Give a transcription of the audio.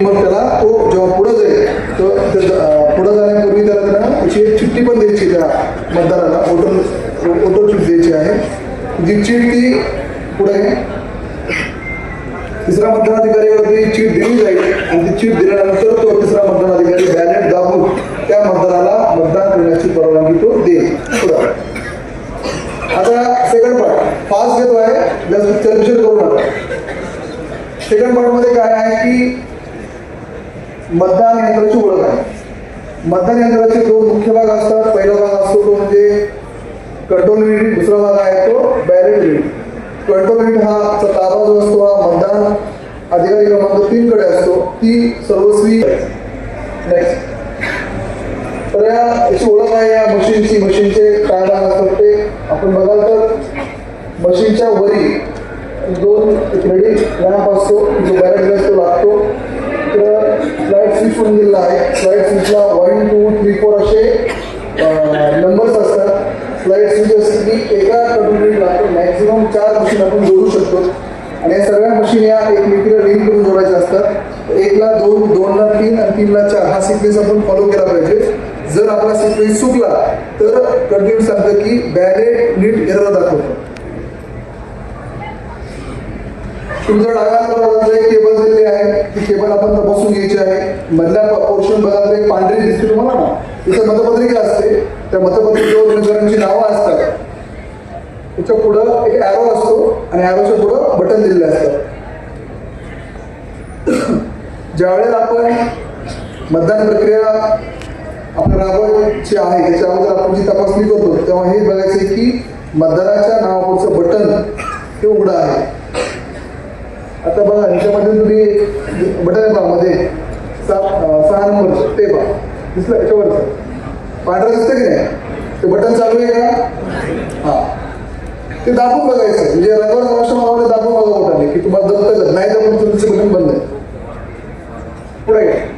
मग त्याला तो जेव्हा पुढे जाईल तर पुढे जाण्यापूर्वी त्याला त्यांना एक चिठ्ठी पण द्यायची त्या मतदाराला वोटर वोटर चिठ्ठी द्यायची आहे जी चिठ्ठी पुढे तिसरा मतदानाधिकारीवरती चिठ दिली जाईल आणि ती चिठ दिल्यानंतर तो तिसरा मतदानाधिकारी बॅलेट दाबून त्या मतदाराला मतदान करण्याची परवानगी तो देईल. आता सेकंड पार्ट फास्ट घेतो आहे सेकंड पार्टमध्ये काय आहे की मतदान यंत्राची ओळख आहे. मतदान यंत्राचे दोन मुख्य भाग असतात. पहिला भाग असतो तो म्हणजे कंट्रोल युनिट दुसरा भाग आहे तो बॅलेट युनिट कंट्रोल युनिट हा ताबा जो असतो. हा मतदान अधिकारी क्रमांक तीन कडे असतो. ती सर्वस्वी नेक्स्ट तर या याची ओळख आहे या मशीनची मशीनचे काय भाग असतात ते आपण बघाल तर मशीनच्या वरी दोन एक रेडी लॅम्प असतो. जो बॅलेट असतो लागतो. करून दिलेला आहे स्लाईड स्विचला वन टू थ्री फोर असे नंबर्स असतात. स्लाईड स्विच असते की एका कंट्रोलला मॅक्झिमम चार मशीन आपण जोडू शकतो. आणि या सगळ्या मशीन या एकमेकीला लिंक करून जोडायच्या असतात. एकला दोन दोनला तीन आणि तीनला चार. हा सिक्वेन्स आपण फॉलो केला पाहिजे. जर आपला सिक्वेन्स चुकला तर कंटिन्यू सांगतं की बॅलेट नीट एरर दाखवतो. तुमचा डाव्या हाताला ती केबल आपण तपासून घ्यायची आहे. मधल्या पोर्शन बघा एक पांढरी दिसते तुम्हाला ना? तिथं मतपत्रिका असते. त्या मतपत्रिकेवर उमेदवारांची नावं असतात. त्याच्या पुढं एक ॲरो असतो आणि ॲरोच्या पुढं बटन दिलेलं असतं. ज्यावेळेला आपण मतदान प्रक्रिया आपल्या राबवायची आहे त्याच्या अगोदर आपण जी तपासणी करतो तेव्हा हे बघायचं की मतदानाच्या नावापुढचं बटन हे उघडं आहे. आता बघा ह्याच्यामध्ये तुम्ही बटनमध्ये सहा नंबर ते पा दिसलं याच्यावर पांढरं दिसतं की नाही? ते बटन चालू आहे का? हा. ते दाखवून बघायचं म्हणजे रंगावर संरक्षण दाखवून बघा बोटाने की तुम्हाला दत्त नाही तर तुमचं बटन बंद आहे. पुढे